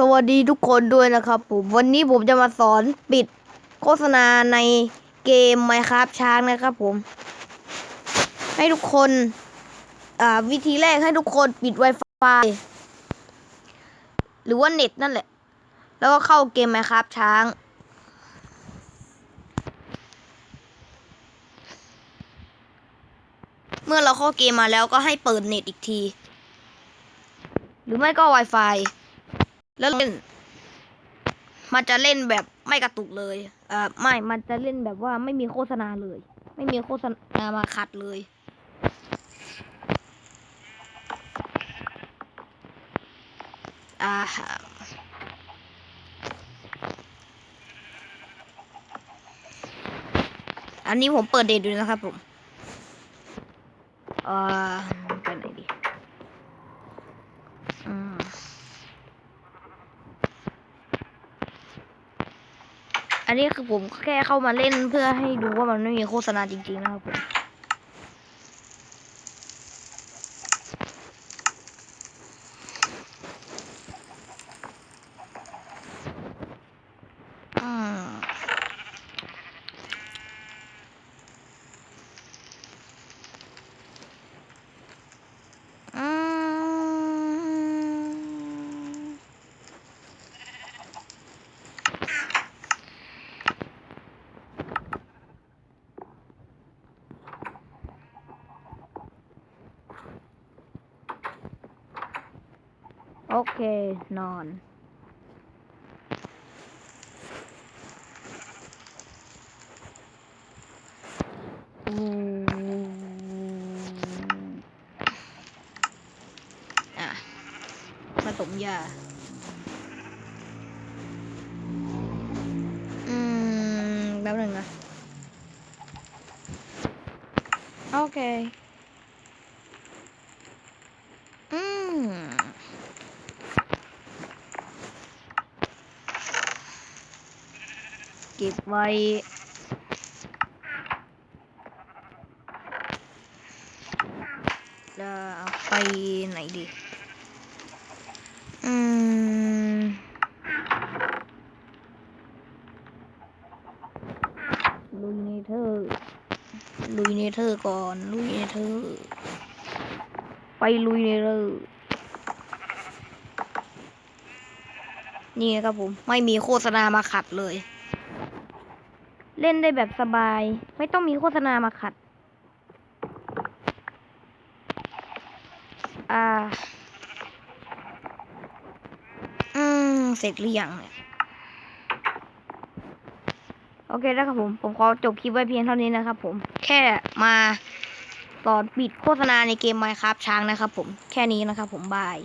สวัสดีทุกคนด้วยนะครับผมวันนี้ผมจะมาสอนปิดโฆษณาในเกม Minecraft ช้างนะครับผม ให้ทุกคนอ่าวิธีแรกให้ทุกคนปิด Wi-Fi หรือว่าเน็ตนั่นแหละ แล้วก็เข้าเกม Minecraft ช้าง เมื่อเราเข้าเกมมาแล้วก็ให้เปิดเน็ตอีกที หรือไม่ก็ Wi-Fi แล้วเล่น มันจะเล่นแบบไม่กระตุกเลยเอ่อไม่ มันจะเล่นแบบว่าไม่มีโฆษณาเลย ไม่มีโฆษณามาขัดเลย อ่าฮะอันนี้ผมเปิดเดทดูนะครับผม เอ่อไปไหนดี อืม อันนี้คือผมแค่เข้ามาเล่นเพื่อให้ดูว่ามันไม่มีโฆษณาจริงๆนะครับผม โอเค นอน อืมอะผสมยาอืมแป๊บหนึ่งนะ โอเค เก็บไว้จะเอาไปไหนดี อืม ลุยเนเธอร์ลุยเนเธอร์ก่อน ลุยเนเธอร์ ไปลุยเนเธอร์ นี่นะครับผม ไม่มีโฆษณามาขัดเลย เล่นได้แบบสบาย ไม่ต้องมีโฆษณามาขัด อ่า อืม เสร็จหรือยังเนี่ย โอเคนะครับผม ผมขอจบคลิปไว้เพียงเท่านี้นะครับผม แค่มาสอนปิดโฆษณาในเกม Minecraft ช้างนะครับผม แค่นี้นะครับผม บาย